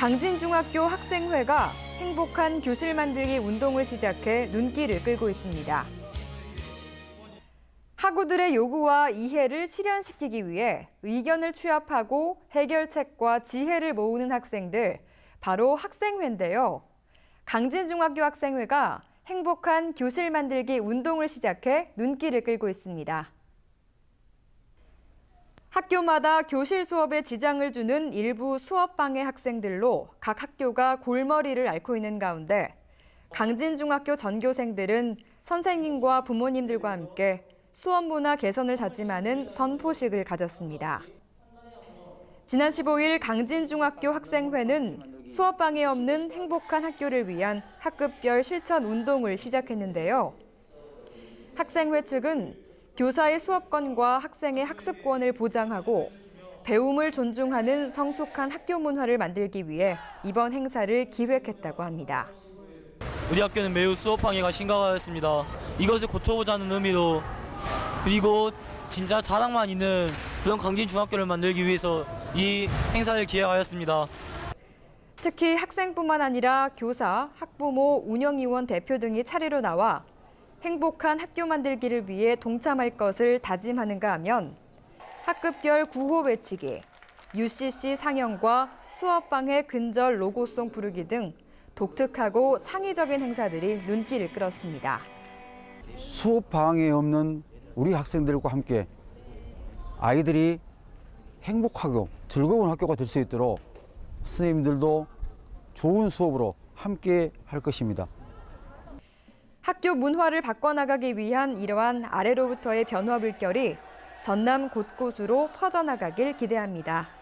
강진중학교 학생회가 행복한 교실 만들기 운동을 시작해 눈길을 끌고 있습니다. 학우들의 요구와 이해를 실현시키기 위해 의견을 취합하고 해결책과 지혜를 모으는 학생들, 바로 학생회인데요. 강진중학교 학생회가 행복한 교실 만들기 운동을 시작해 눈길을 끌고 있습니다. 학교마다 교실 수업에 지장을 주는 일부 수업 방해 학생들로 각 학교가 골머리를 앓고 있는 가운데 강진중학교 전교생들은 선생님과 부모님들과 함께 수업 문화 개선을 다짐하는 선포식을 가졌습니다. 지난 15일 강진중학교 학생회는 수업 방해 없는 행복한 학교를 위한 학급별 실천 운동을 시작했는데요. 학생회 측은 교사의 수업권과 학생의 학습권을 보장하고 배움을 존중하는 성숙한 학교 문화를 만들기 위해 이번 행사를 기획했다고 합니다. 우리 학교는 매우 수업 방해가 심각하였습니다. 이것을 고쳐보자는 의미로 그리고 진짜 자랑만 있는 그런 강진 중학교를 만들기 위해서 이 행사를 기획하였습니다. 특히 학생뿐만 아니라 교사, 학부모, 운영위원 대표 등이 차례로 나와 행복한 학교 만들기를 위해 동참할 것을 다짐하는가 하면 학급별 구호 외치기, UCC 상영과 수업방해 근절 로고송 부르기 등 독특하고 창의적인 행사들이 눈길을 끌었습니다. 수업 방해 없는 우리 학생들과 함께 아이들이 행복하고 즐거운 학교가 될 수 있도록 선생님들도 좋은 수업으로 함께 할 것입니다. 학교 문화를 바꿔나가기 위한 이러한 아래로부터의 변화 물결이 전남 곳곳으로 퍼져나가길 기대합니다.